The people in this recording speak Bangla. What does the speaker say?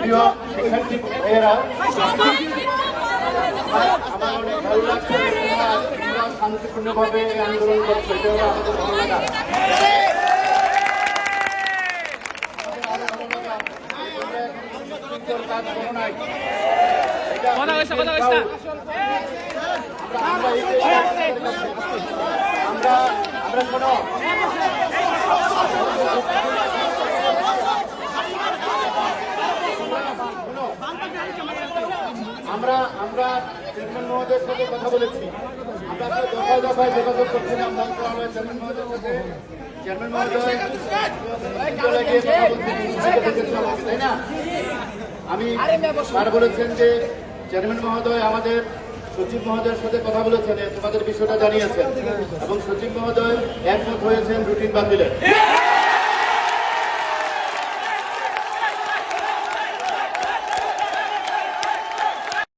শিক্ষার্থী ভাইয়েরা আমার অনেক ভালো লাগছে তোমরা তোমরা শান্তিপূর্ণভাবে আন্দোলন করছ। এটা হলো আমাদের ভালো লাগা আমাদের আরও ভালো লাগা যে তোমরা এখন বিশৃঙ্খল কাজ করো নাই এটা কথা কইছ কথা কইছ আমরা শোনো। আমরা আমরা চেয়ারম্যান মহোদয়ের সাথে কথা বলেছি। আমরা দফায় দফায় যোগাযোগ মহোদয়ের চেয়ারম্যান তাই না? আমি স্যার বলেছেন যে চেয়ারম্যান মহোদয় আমাদের সচিব মহোদয়ের সাথে কথা বলেছেন তোমাদের বিষয়টা জানিয়েছেন। এবং সচিব মহোদয় একমত হয়েছেন রুটিন বাতিলের।